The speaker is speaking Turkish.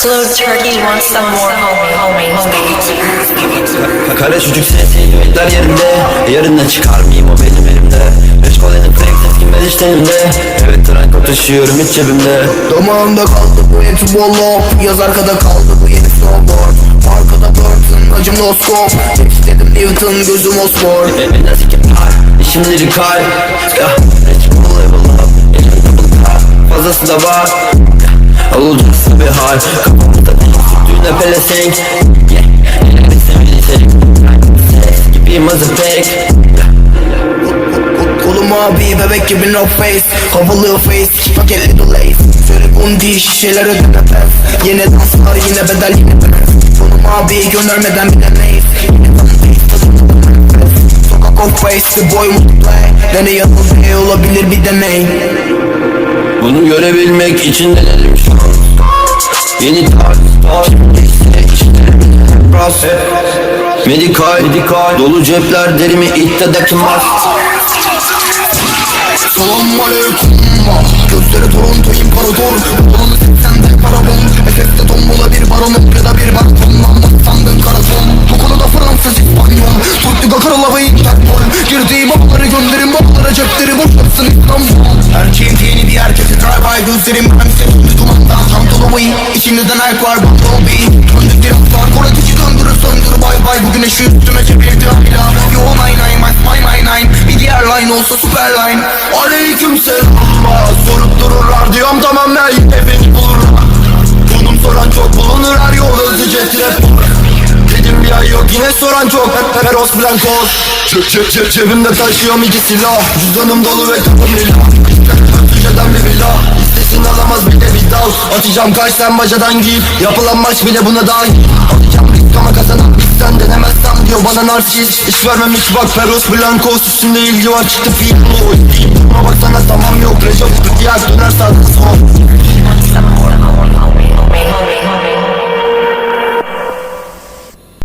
Slow turkey wants some more homie, homie, homie. Kare çocuk sesi ümitler yerinde. Yarından çıkar mıyım o benim elimde. Beş kolenin flex etkin ben işlerimde Evet tren taşıyorum hiç cebimde. Damağımda kaldı bu hepsi wall Yaz arkada kaldı bu yeni snowboard. Arkada Burton, acım no scope Dedim Newton, gözüm osmor Emin nazik yapar İşim lirikal Ya Rich bull level up Elim double tap Fazlası da var Olacaksa bir hal Kafamızda değil Süttüğüne pelesenk gibiyim az pek Kolum abi bebek gibi no face Havalı face, paketli dolays Söyle bundi şişeler ödeme pes Yine danslar yine bedel yine pes Kolum abi göndermeden bilemeyiz Sokak face, the boy multiplay Deney yanılmaya olabilir bir deney Bunu görebilmek için an Yeni tarz Şimdi Medikal Medikal. Dolu cepler derimi ittedeki mas Selam aleyküm Gözleri Toronto imparator. Balonu seksende karabon. Efekte tombola bir baronum ya da bir balkondan Erkeğim yeni bir erkekse drive by Gözlerim hem seçimde dumandan. Çantalı way İçimizden ayak var Bumblebee Döndükleri atlar Koratici döndürür söndür bay bay Bu güneşi üstüme çevirdi hala Yo nine nine my my my nine. Bir diğer line olsa super line. Aleyküm selam Sorup dururlar diyorum tamam ben yine beni bulurlar. Bunun soran çok bulunur her yol hızlıca trap çok Hep Peros Blancos Cep cep cep cebimde taşıyorum iki silah. Cüzdanım dolu ve kapım lila Türkçeden bir villa İstesin alamaz bir de bir dal. Atacağım kaç sen bacadan giyip Yapılan maç bile buna dahil. Alacağım risk ama kazanan biz sen denemezsem diyor bana narsist. Hiç vermemiş bak Peros Blancos Üstünde ilgi var çıktı film durma baksana tamam yok. Recep Kırk yak döner sağda sol